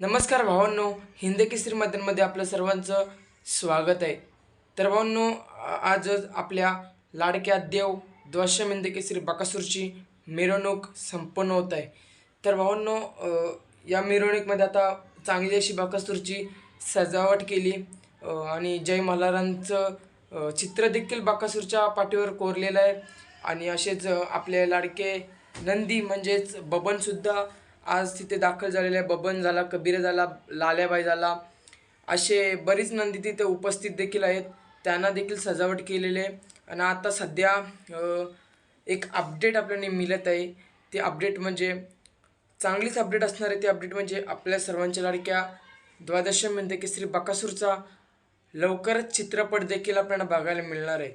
नमस्कार भावांनो हिंद की मैदानमध्ये आपलं सर्वांचं स्वागत आहे. तर भावांनो आजच आपल्या लाडक्या देव द्वादशम की श्री बकासूरची मिरवणूक संपन्न होत आहे. तर भावांनो या मिरवणुकीमध्ये आता चांगली अशी बकासूरची सजावट केली आणि जय मल्हारांचं चित्र देखील बकासूरच्या पाठीवर कोरलेलं आहे. आणि असेच आपले लाडके नंदी म्हणजेच बबनसुद्धा आज तिथे दाखल झालेले आहे बबन झाला कबीर झाला लाल्याबाई झाला असे बरीच नंदी तिथे उपस्थित देखील आहेत. त्यांना देखील सजावट केलेली आहे. आणि आता सध्या एक अपडेट आपल्याला मिळत आहे. ते अपडेट म्हणजे चांगलीच अपडेट असणार आहे. ते अपडेट म्हणजे आपल्या सर्वांच्या लाडक्या द्वादश म्हणते की श्री बकासूरचा लवकरच चित्रपट देखील आपल्याला बघायला मिळणार आहे.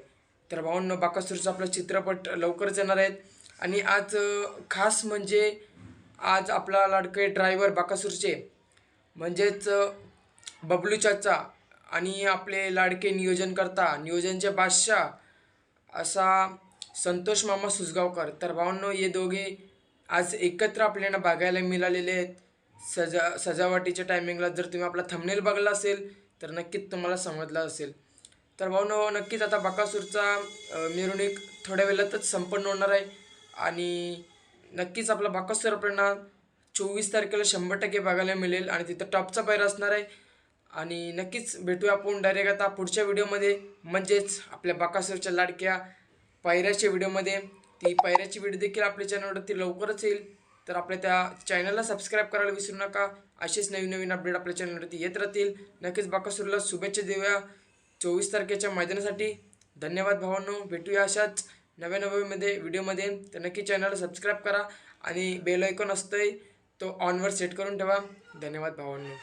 तर भावांनो बकासूरचा आपला चित्रपट लवकरच येणार आहेत आणि आज खास म्हणजे आज आपला लाडके ड्रायव्हर बाकासूरचे म्हणजेच अ, बबलू चाचा आणि आपले लाडके नियोजनकर्ता नियोजनचे बादशाह असा संतोष मामा सुसगावकर तर भावांनो हे दोघे आज एकत्र आपल्याला बघायला मिळालेले आहेत. सजा सजावटीच्या टायमिंगला जर तुम्ही आपला थंबनेल बघला असेल तर नक्कीच तुम्हाला समजलं असेल. तर भाऊनो नक्कीच आता बकासूरचा मिरवणूक थोड्या वेळातच संपन्न होणार आहे आणि नक्कीच आपला बकासूर आपल्याला चोवीस तारखेला शंभर टक्के बघायला मिळेल आणि तिथं टॉपचा पैर असणार आहे. आणि नक्कीच भेटूया आपण डायरेक्ट आता पुढच्या व्हिडिओमध्ये. म्हणजेच आपल्या बाकासरच्या लाडक्या पायऱ्याच्या व्हिडिओमध्ये. ती पायऱ्याची व्हिडिओ देखील आपल्या चॅनलवरती लवकरच येईल. तर आपल्या त्या चॅनलला सबस्क्राईब करायला विसरू नका. असेच नवीन नवीन अपडेट आपल्या चॅनलवरती येत राहतील. नक्कीच बकासूरला शुभेच्छा देऊया. चोवीस तारखेच्या मैदानासाठी धन्यवाद भावांनो. भेटूया अशाच नव्या नव्यामध्ये व्हिडिओमध्ये तर नक्की चॅनल सबस्क्राईब करा आणि बेल ऐकॉन असतंय तो ऑनवर सेट करून ठेवा. धन्यवाद भावांनो.